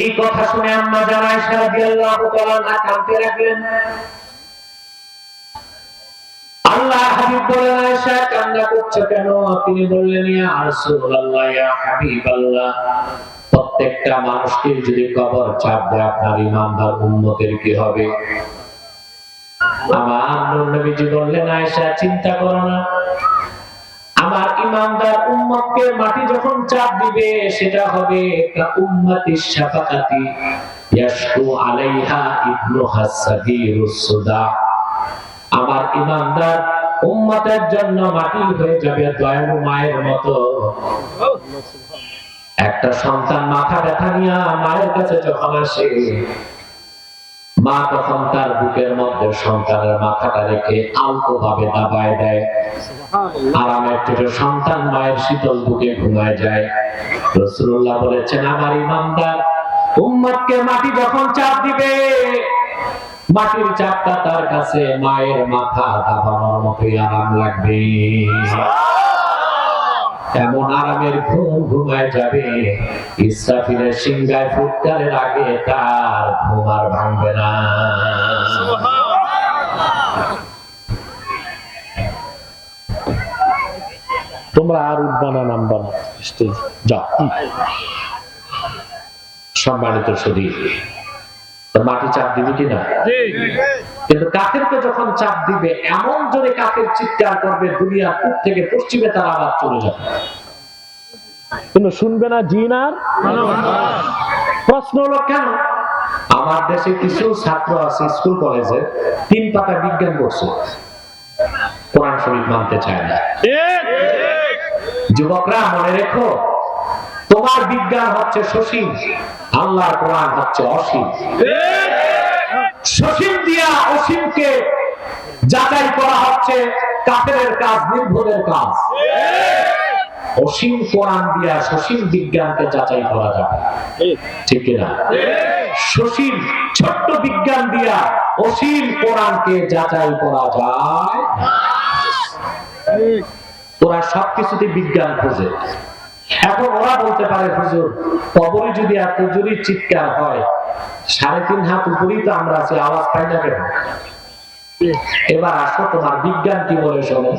এই কথা শুনে আম্মা রাদিয়াল্লাহু কাঁদতে বললেন আয়েশা ইয়া হাবিবাল্লাহ, প্রত্যেকটা মানুষকে চাপ দেয়, আপনার আমার চিন্তা করো না। ইমানদার উম্মতকে মাটি যখন চাপ দিবে, সেটা হবে কা উম্মতি শাফাকাতি ইয়াশকু আলাইহা ইবনু সুদা। আমার ইমানদার উম্মতের জন্য মাটি হয়ে যাবে দয়ালু মায়ের মতো। একটা সন্তান মাথা ব্যথা নিয়ে মায়ের কাছে যখন আসে মা তখন তার বুকের মধ্যে সন্তানের মাথাটা রেখে আলতো ভাবে দাবায় দেয়। আরামের চোখে সন্তান মায়ের শীতল বুকে ঘুমায় যায়। রসুল্লাহ বলেছেন আমার ইমানদার উম্মতকে মাটি যখন চাপ দিবে মাটির চাপটা তার কাছে মায়ের মাথা দাবানোর মতোই আরাম লাগবে। এমন আরামের ঘুম ঘুমায় যাবে, ইসরাফিলের সিংহায় ফুটকারের আগে তার ঘুম আর ভাঙবে না। তোমরা আর উঠবা না, নামবা না, স্টেজ, যাও। সম্মানিত শরীর মাটি চাপ দিবে কিনা? কিন্তু কাফেরকে যখন চাপ দিবে এমন জোরে কাফের চিৎকার করবে দুনিয়ার পূব থেকে পশ্চিমে তার আবার চলে যাবে। কিন্তু শুনবে না জিন আর? প্রশ্ন হলো কেন? আমার দেশে কিছু ছাত্র আছে স্কুল কলেজে তিন পাতা বিজ্ঞান পড়ছে। কোরআন শরীফ মানতে চায় না। যুবকরা মনে রেখো তোমার বিজ্ঞান হচ্ছে সসীম আল্লাহর কোরআন হচ্ছে অসীম। সসীম দিয়া অসীমকে যাচাই করা হচ্ছে কাফেরের কাজ নির্ভরের কাজ। অসীম কোরআন দিয়া সসীম বিজ্ঞানকে যাচাই করা যাবে। ঠিক কিনা? সসীম ছোট্ট বিজ্ঞান দিয়া অসীম কোরআনকে যাচাই করা যায় না। তোরা সবকিছুতে বিজ্ঞান খোঁজে। এখন ওরা বলতে পারে, হুজুর কবরে যদি এত জোরে চিৎকার হয় সাড়ে তিন হাত উপরেই তো আমরা আছি, আওয়াজ পাই না কেন? এবার আসো, তোমার বিজ্ঞান কি বলে শোনো।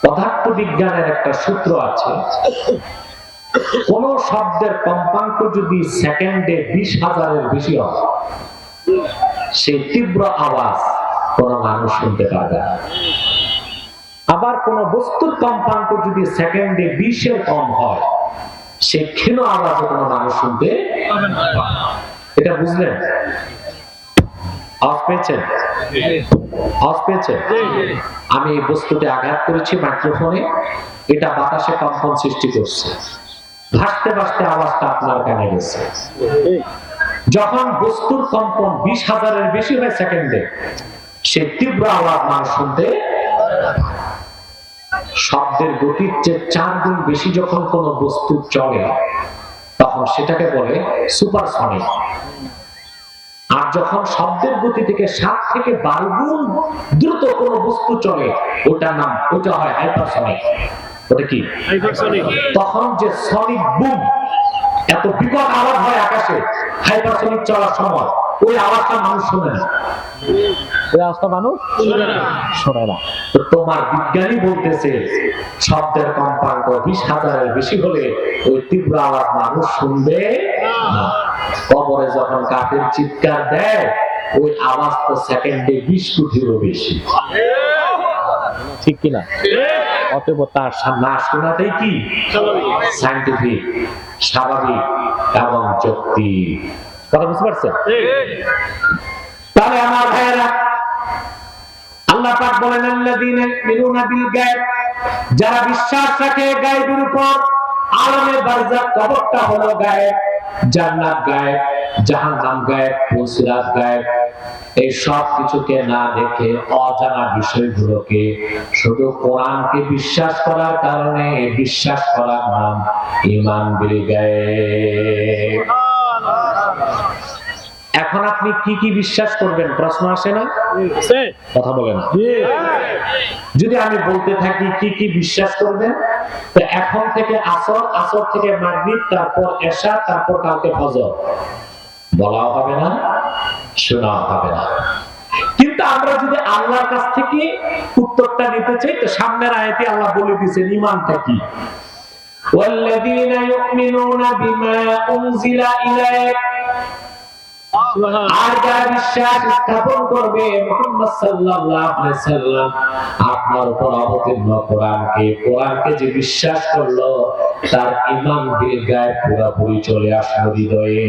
পদার্থ বিজ্ঞানের একটা সূত্র আছে, কোন শব্দের কম্পাঙ্ক যদি সেকেন্ডে বিশ হাজারের বেশি হয় সেই তীব্র আওয়াজ কোন মানুষ শুনতে পারবে আবার কোন বস্তুর কম্পাঙ্ক যদি সেকেন্ডে বিশের কম হয় সে ক্ষীণ আওয়াজও কোনো মানুষ শুনতে এটা বুঝলেন? আওয়াজ পেয়েছেন? আওয়াজ পেয়েছেন? আমি এই বস্তুতে আঘাত করেছি মাইক্রোফোনে। এটা বাতাসে কম্পন সৃষ্টি করছে। ভাসতে ভাসতে আওয়াজটা আপনার কানে গেছে। যখন বস্তুর কম্পন বিশ হাজারের বেশি হয় সেকেন্ডে, সে তীব্র আওয়াজ মানুষ শুনতে শব্দের গতির চেয়ে চার গুণ বেশি যখন কোন বস্তু চলে তখন সেটাকে বলে সুপারসনিক আর যখন শব্দের গতি থেকে সাত থেকে বারো গুণ দ্রুত কোন বস্তু চলে ওটার নাম ওটা হয় হাইপারসনিক ওটা কি? তখন যে সনিক বুম এত বিকট আওয়াজ হয় আকাশে হাইপারসনিক চলার সময় ওই আওয়াজটা মানুষ শোনে না। ওই আস্থা মানুষ না। তো তোমার বিজ্ঞানী বলতেছে শব্দের কম্পাঙ্ক বিশ হাজারের বেশি হলে ওই তীব্র আওয়াজ মানুষ শুনবে না। কবরে যখন কাঠের চিৎকার দেয় ওই আওয়াজ তো সেকেন্ডে বিশ কোটিরও বেশি। ঠিক কিনা? অতএব তার না শোনাটাই কি? সাইন্টিফিক স্বাভাবিক এবং যুক্তি কথা বুঝতে পারছেন? তাহলে আমার ভাইয়েরা আল্লাহ পাক বলেন বিল গায়ব যারা বিশ্বাস রাখে গায়বের উপর, আলমে কবরটা হলো গায়ব জান্নাত গায়ব জাহান্নাম গায়ব গায়ব এই সব কিছুকে না দেখে অজানা বিষয়গুলোকে শুধু কোরআনকে বিশ্বাস করার কারণে, বিশ্বাস করার নাম ইমান বিল গায়ব এখন আপনি কি কি বিশ্বাস করবেন প্রশ্ন আসে না কথা বলে না যদি আমি বলতে থাকি কি কি বিশ্বাস করবেন তো এখন থেকে আসর আসর থেকে মাগরিব তারপর এশা তারপর কালকে ফজর বলাও হবে না শোনাও হবে না কিন্তু আমরা যদি আল্লাহর কাছ থেকে উত্তরটা নিতে চাই তো সামনের আয়াতে আল্লাহ বলে দিয়েছেন ইমানটা কি والذين يؤمنون بما أنزل إليك আর বিশ্বাস স্থাপন করবে মুহাম্মদ সাল্লাল্লাহু আলাইহি সাল্লাম, আপনার উপর অবতীর্ণ কোরআনকে কোরআনকে যে বিশ্বাস করল, তার গায়ে পুরোপুরি চলে আসলো হৃদয়ে।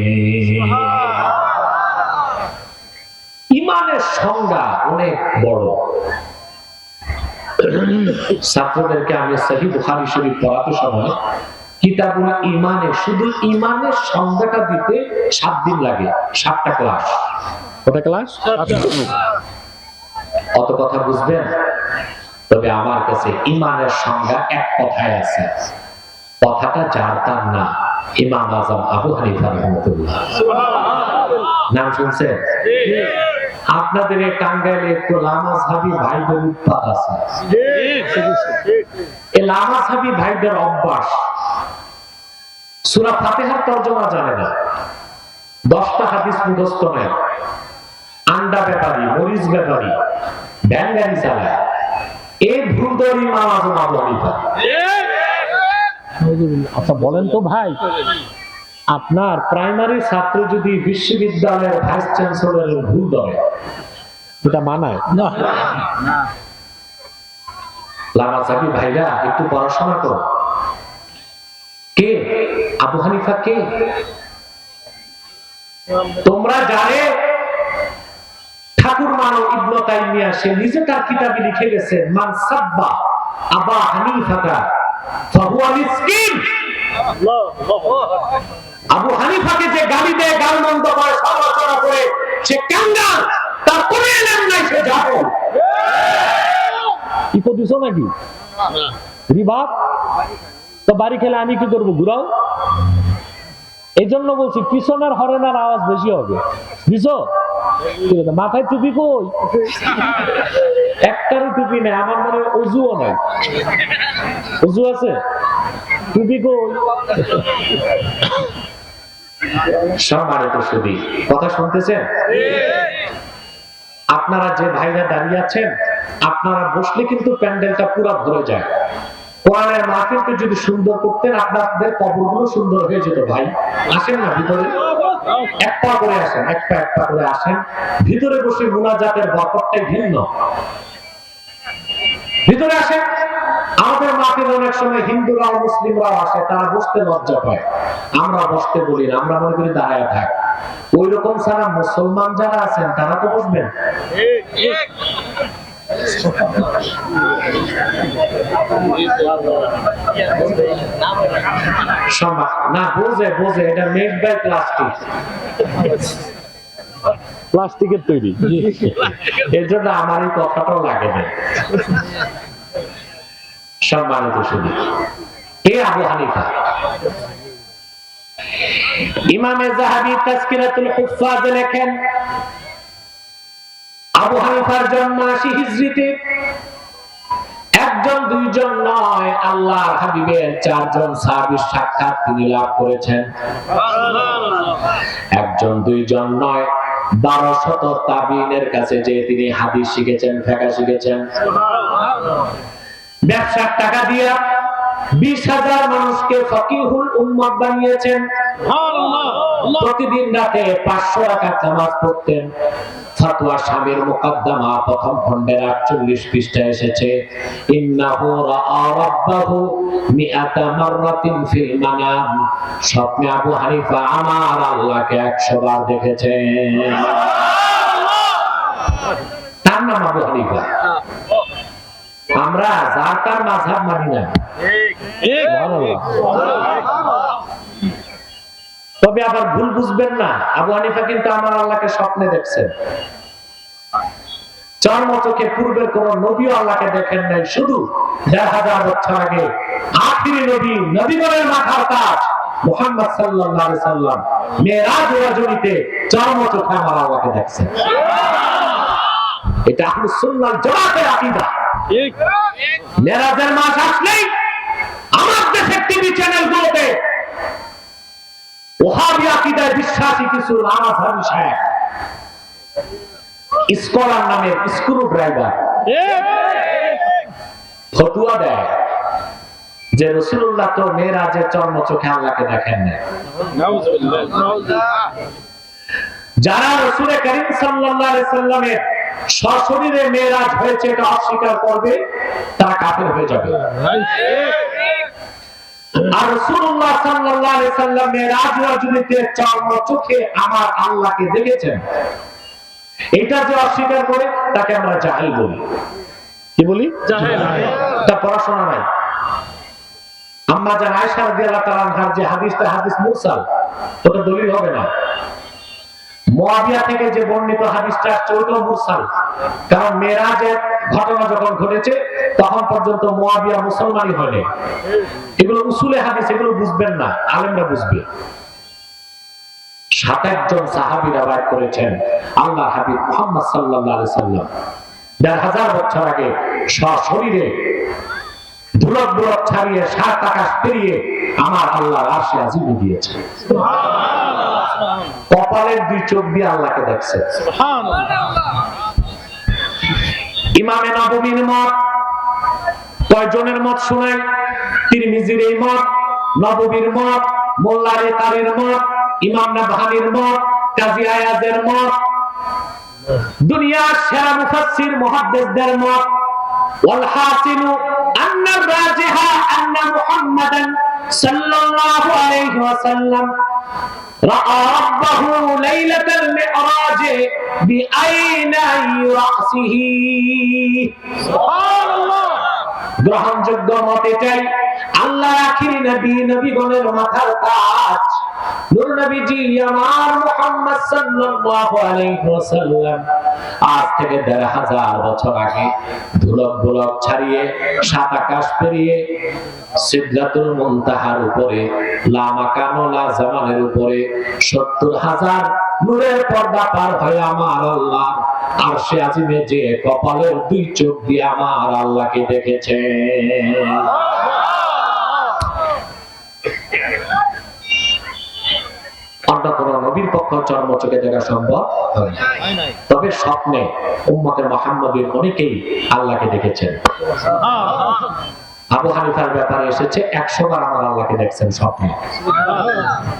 ইমানের সংজ্ঞা অনেক বড়। ছাত্রদেরকে আমি সহি বুখারী শরীফ পড়াতে সময় কিতাবুল ইমানে শুধু ইমানের সংজ্ঞাটা দিতে সাত দিন লাগে সাতটা ক্লাস। কটা ক্লাস? অত কথা বুঝবেন? তবে আমার কাছে ইমানের সংজ্ঞা এক কথায় আছে। কথাটা যার তার না ইমাম আজম আবু হানিফা রহমতুল্লাহ নাম শুনছেন? আপনাদের এই টাঙ্গাইলে একটু লামাজহাবি ভাইদের উৎপাত আছে। এই লামাজহাবি ভাইদের অভ্যাস সূরা ফাতিহার তর্জমা জানে না। দশটা হাদিস মুখস্থ নেয় আন্ডা ব্যাপারী মরিচ ব্যাপারী ব্যাঙ্গারি চালায় এই ভুলদরি মামাজ আবু হানিফা। আচ্ছা বলেন তো ভাই আপনার প্রাইমারি ছাত্র যদি বিশ্ববিদ্যালয়ের ভাইস চ্যান্সেলরের ভুল ধরে এটা মানায়? লামাজাবি ভাইরা একটু পড়াশোনা করো। কে? আবু হানিফা কে? তোমরা জানে? ঠাকুর মানো ইবনু তাইমিয়া সে নিজে তার কিতাবে লিখে গেছে মান সাব্বা আবা হানিফাকা ফাহুয়া মিসকিন। আবু হানিফাকে যে গালি দেয় গালমন্দ করে সমালোচনা করে সে কাঙ্গাল। তার কোনো এলেম নাই সে যাব ইকো দিছো নাকি? রিভাব তো বাড়ি খেলে আমি কি করব, ঘুরাও? এই জন্য বলছি, পিছনের হরেনার আওয়াজ বেশি হবে। বুঝছ? মাথায় টুপি কই? একটারও টুপি নেই, আমার মনে অজুও নাই। উজু আছে? টুপি কই? সম্মানিত সুদী কথা শুনতেছেন? আপনারা যে ভাইরা দাঁড়িয়ে আছেন, আপনারা বসলে কিন্তু প্যান্ডেলটা পুরো ভরে যায়। কোরআনের মাহফিলকে যদি সুন্দর করতেন আপনাদের কবরগুলো সুন্দর হয়ে যেত ভাই। আসেন না ভিতরে? করে আসেন করে আসেন। ভিতরে বসে মুনাজাতের বরকতটাই ভিন্ন। ভিতরে আসেন। আমাদের মাহফিল অনেক সময় হিন্দুরাও মুসলিমরাও আসে, তারা বসতে লজ্জা পায়। আমরা বসতে বলি না, আমরা মনে করি দাঁড়ায় থাক। ওই রকম ছাড়া মুসলমান যারা আছেন, তারা তো বসবেন। সম্মান। না বোঝে বোঝে এটা মেড বাই প্লাস্টিক প্লাস্টিকের তৈরি। এর জন্য আমার এই কথাটাও লাগে না। সম্মানিত আবু হানিফা? ইমামে জাহাবি তাজকিরাতুল হুফাজ লেখেন আবু হানিফার জন্ম আশি হিজরিতে একজন, দুইজন নয় আল্লাহর হাবিবের চারজন সাহাবীর সাক্ষাৎ তিনি লাভ করেছেন। একজন, দুইজন নয়, বারো শত তাবিনের কাছে যে তিনি হাদিস শিখেছেন, ফেকা শিখেছেন। ব্যবসার টাকা দিয়া বিশ হাজার মানুষকে ফকিহুল উম্মত বানিয়েছেন। প্রতিদিন রাতে পাঁচশো টাকা নামাজ পড়তেন। ফতোয়া স্বামীর মুকদ্দমা প্রথম খণ্ডের আটচল্লিশ পৃষ্ঠা এসেছে। ইন্নাহু রাআ রাব্বাহু মিআতা মাররাতিন ফিল মানাম। স্বপ্নে আবু হানিফা আমার আল্লাহকে একশো বার দেখেছেন তার নাম আবু হানিফা। আমরা যার তার মাঝহাব মানি না। তবে আবার ভুল বুঝবেন না। আবু হানিফা কিন্তু আমার আল্লাহকে স্বপ্নে দেখছেন চার মতকে পূর্বের কোন নবীও আল্লাহকে দেখেন নাই? শুধু দেড় হাজার বছর আগে। আখিরি নবী নবীগণের মাথার কাজ। মোহাম্মদ সাল্লাল্লাহু সাল্লাম মেরাজ রজনীতে চার মতকে আমার আল্লাহকে দেখছেন এটা আহলুস সুন্নাহ জামাতের আকীদা। মেরাজের মাস আসলেই বাংলাদেশের টিভি চ্যানেলগুলোতে বিশ্বাসী কিছু নামাজ সাহেব। স্কলার নামের স্ক্রু ড্রাইভার ফতুয়া দেয় যে রসুল্লাহ তো মেয়েরাজের চর্ম চোখে আল্লাহকে দেখেন যারা রসুল করিম সাল্লামের সশরীরে মেয়েরাজ হয়েছে, এটা অস্বীকার করবে, তারা কাপের হয়ে যাবে। আর রাসূলুল্লাহ সাল্লাল্লাহু আলাইহি সাল্লাম মেরাজ রজনীতে চর্ম চোখে আমার আল্লাহকে দেখেছেন। এটা যে অস্বীকার করে তাকে আমরা জাহেল বলি। কি বলি? তা পড়াশোনা নাই। আম্মা জান আয়েশা রাদিয়াল্লাহু তাআলা যে হাদিসটা হাদিস মুরসাল ওটা দলিল হবে না। মুয়াবিয়া থেকে যে বর্ণিত হাদিসটা আসছে ওটাও মুরসাল। কারণ মেরাজের ঘটনা যখন ঘটেছে তখন পর্যন্ত মুয়াবিয়া মুসলমানই হয়নি। এগুলো উসুলে হাদিস এগুলো বুঝবেন না আলেমরা বুঝবে। সাত একজন সাহাবী রাবায়াত করেছেন আল্লাহ হাবিব মুহাম্মদ আলাইহি সাল্লাম। দেড় হাজার বছর আগে সশরীরে ধুলক ধুলক ছাড়িয়ে সাত আকাশ পেরিয়ে আমার আল্লাহ আরশে আজিমে দিয়েছে কপালের দুই চোখ দিয়ে আল্লাহকে দেখছে। ইমামে নবমীর মত, কয়জনের মত শুনাই তিরমিজির এই মত, নববীর মত মোল্লারে তারের মত, ইমাম নাবহানির মত, কাজী আয়াজের মত, দুনিয়ার সেরা মুফাসসির মুহাদ্দিসদের মত, ওয়াল রাজিহা আন্না মুহাম্মাদান সাল্লাল্লাহু আলাইহি ওয়াসাল্লাম। রাআ রাব্বাহু লাইলাতাল মি'রাজ বিআইনাই রাসিহি। গ্রহণযোগ্য মতে চাই আল্লাহ আখিরি নবী নবীগণের মাথার তাজ সত্তর হাজার নূরের পর্দা পার হয়ে আমার আল্লাহ, আর সে আজিমে যে কপালের দুই চোখ দিয়ে আমার আল্লাহকে দেখেছে। নবীর পক্ষ চর্ম চোখে দেখা সম্ভব হয় না। তবে স্বপ্নে উম্মতের মোহাম্মদের অনেকেই আল্লাহকে দেখেছেন। আবু হানিফার ব্যাপারে এসেছে একশো বার আমার আল্লাহকে দেখছেন স্বপ্নে।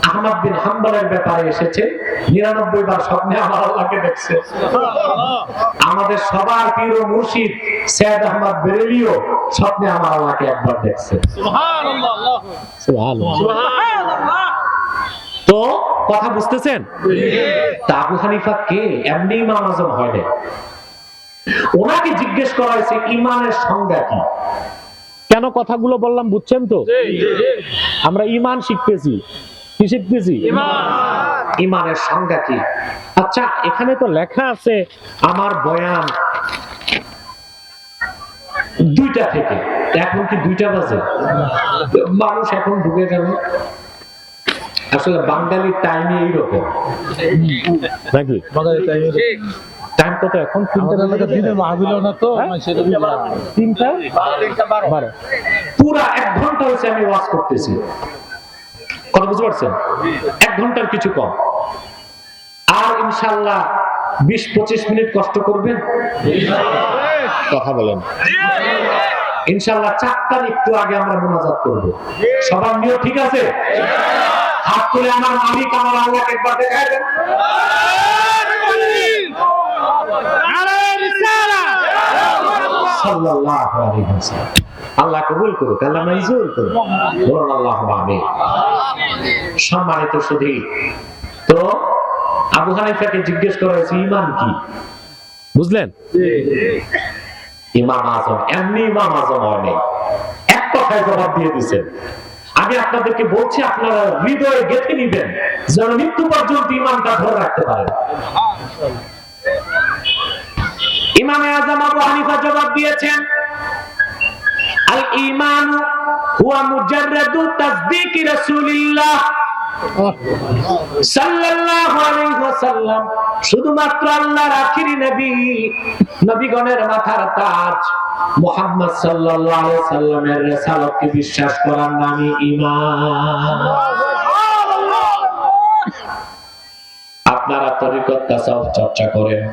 আহমদ বিন হাম্বলের ব্যাপারে এসেছে নিরানব্বই বার স্বপ্নে আমার আল্লাহকে দেখছে। আমাদের সবার প্রিয় মুর্শিদ সৈয়দ আহমদ বেরেলিও স্বপ্নে আমার আল্লাহকে একবার দেখছে। তো কথা বুঝতেছেন? তা আবু হানিফা কে? এমনি ইমাম আজম হয় না ওনাকে জিজ্ঞেস করা হয়েছে ইমানের সংজ্ঞা কি? কেন কথাগুলো বললাম বুঝছেন তো? আমরা ইমান শিখতেছি। কি শিখতেছি? ইমানের সংজ্ঞা কি? আচ্ছা এখানে তো লেখা আছে আমার বয়ান। দুইটা থেকে। এখন কি দুইটা বাজে? মানুষ এখন ঢুকে গেল। আসলে বাঙালির টাইমে এইরকম। নাকি? টাইম কত এখন? তিনটা তিনটা? বারো পুরা এক ঘণ্টা হয়েছে আমি ওয়াজ করতেছি। কথা বুঝতে পারছেন? এক ঘণ্টার কিছু কম। আর ইনশাল্লাহ বিশ পঁচিশ মিনিট কষ্ট করবেন? কথা বলেন। ইনশাল্লাহ চারটার একটু আগে আমরা মোনাজাত করব। সবার নিয়ম ঠিক আছে? হাত তুলে আমার মালিক আমার আল্লাহকে একবার দেখায় দেন। সাল্লাল্লাহু আলাইহি ওয়াসাল্লাম। আল্লাহ কবুল করুক আল্লাহ মঞ্জুর করুক। বলুন আল্লাহ আমিন। সম্মানিত সুধী তো আবু হানিফাকে জিজ্ঞেস করা হয়েছে ইমান কি? বুঝলেন? ইমাম আজম এমনি ইমাম আজম হয়নি এক কথায় জবাব দিয়ে দিচ্ছেন আমি আপনাদেরকে বলছি, আপনারা হৃদয়ে গেঁথে নিবেন, যেন মৃত্যু পর্যন্ত ইমানটা ধরে রাখতে পারেন ইমামে আজম আবু হানিফা জবাব দিয়েছেন, আল ঈমান হুয়া মুজাররাদু তাসদীকি রাসূলিল্লাহ সাল্লাল্লাহু আলাইহি ওয়াসাল্লাম, শুধুমাত্র আল্লাহর আখিরি নবী, নবীগণের মাথার তাজ। মুহাম্মদ সাল্লাল্লাহু সাল্লামের রিসালাতকে বিশ্বাস করার নামই ঈমান। আপনারা তরিকত তাসাউফ চর্চা করেন।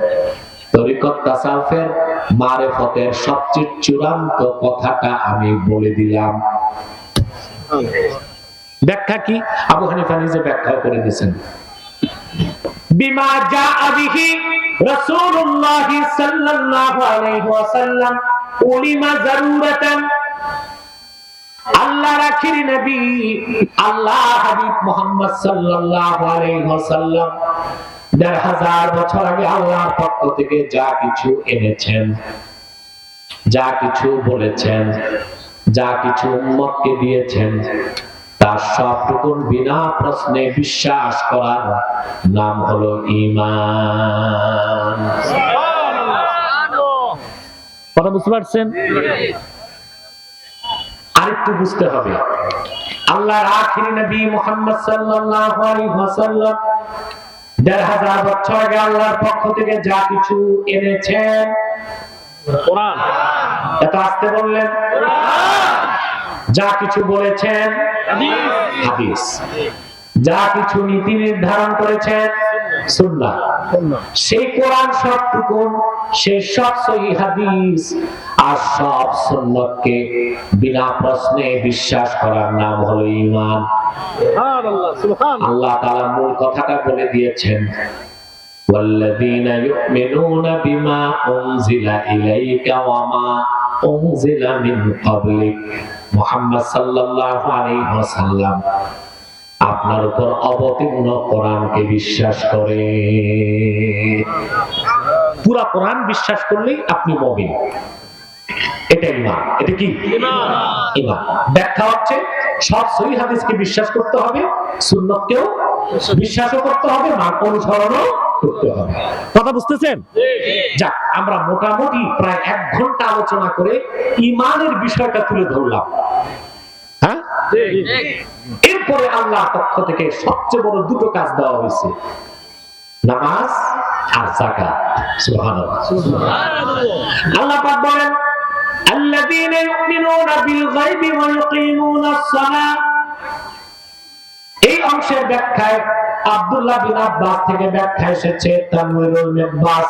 তরিকত তাসাউফের মারেফতের সবচেয়ে চূড়ান্ত কথাটা আমি বলে দিলাম। ব্যাখ্যা কি? আবু হানিফা নিজে ব্যাখ্যা করে দিয়েছেন। বিমা জাআ বিহি রাসূলুল্লাহ সাল্লাল্লাহু আলাইহি ওয়াসাল্লাম যা কিছু যা কিছু বলেছেন, যা কিছু উম্মতকে দিয়েছেন, তার সবটুকু বিনা প্রশ্নে বিশ্বাস করার নাম হলো ঈমান। কথা বুঝতে পারছেন? আরেকটু বুঝতে হবে। আল্লাহর আখিরি নবী মুহাম্মদ সাল্লাল্লাহু আলাইহি ওয়াসাল্লাম দেড় হাজার বছর আগে আল্লাহর পক্ষ থেকে যা কিছু এনেছেন কোরআন। এত আসতে বললেন যা কিছু বলেছেন হাদিস। যা কিছু নীতি নির্ধারণ করেছেন সুন্নাহ সেই কোরআন সবটুকু সেই সব সহি হাদিস আর সব সুন্নতকে বিনা প্রশ্নে বিশ্বাস করার নাম হলো ঈমান আল্লাহ তাআলা মূল কথাটা বলে দিয়েছেন والذين يؤمنون بما أنزل إليك وما أنزل من قبلك محمد صلى الله عليه وسلم আপনার উপর অবতীর্ণ কোরআনকে বিশ্বাস করে। পুরা কোরআন বিশ্বাস করলেই আপনি মমিন। এটা ইমান। এটা কি? ইমান। ব্যাখ্যা হচ্ছে সব সহি হাদিসকে বিশ্বাস করতে হবে সুন্নতকেও বিশ্বাসও করতে হবে মান অনুসরণও করতে হবে। কথা বুঝতেছেন? যাক আমরা মোটামুটি প্রায় এক ঘণ্টা আলোচনা করে ইমানের বিষয়টা তুলে ধরলাম। এরপরে আল্লাহর পক্ষ থেকে সবচেয়ে বড় দুটো কাজ দেওয়া হয়েছে নামাজ আর যাকাত সুবহানাল্লাহ আল্লাহ পাক বলেন الذين يؤمنون بالغيب ويقيمون الصلاة এই অংশের ব্যাখ্যায় আব্দুল্লাহ বিন আব্বাস থেকে ব্যাখ্যা এসেছে তানওয়িরুল মিকবাস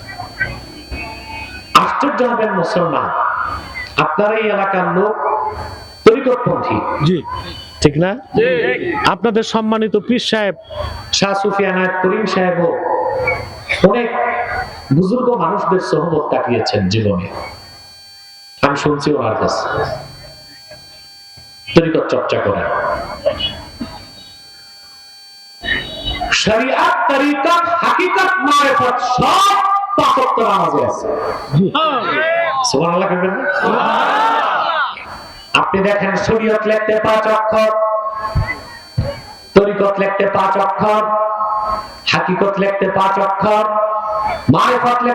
আশ্চর্য হবেন মুসলমান। আপনার এই এলাকার লোক তরিকতপন্থী। জি। ঠিক না? আপনাদের সম্মানিত পীর সাহেব। শাহ সুফিয়ান করিম সাহেব অনেক বুজুর্গ মানুষদের সহমত কাটিয়েছেন জীবনে। আমি শুনছি ওনার কাছে তরিকত চর্চা করেন। শরিয়াত তরিকত হাকিকত মারিফত সব পাঁচ নামাজে আছে। সুবহানাল্লাহ বলবেন আপনি দেখেন শরীয়ত লিখতে পাঁচ অক্ষর তরিকত লিখতে পাঁচ অক্ষর হাকিকত লিখতে পাঁচ অক্ষর মারিফত লিখতে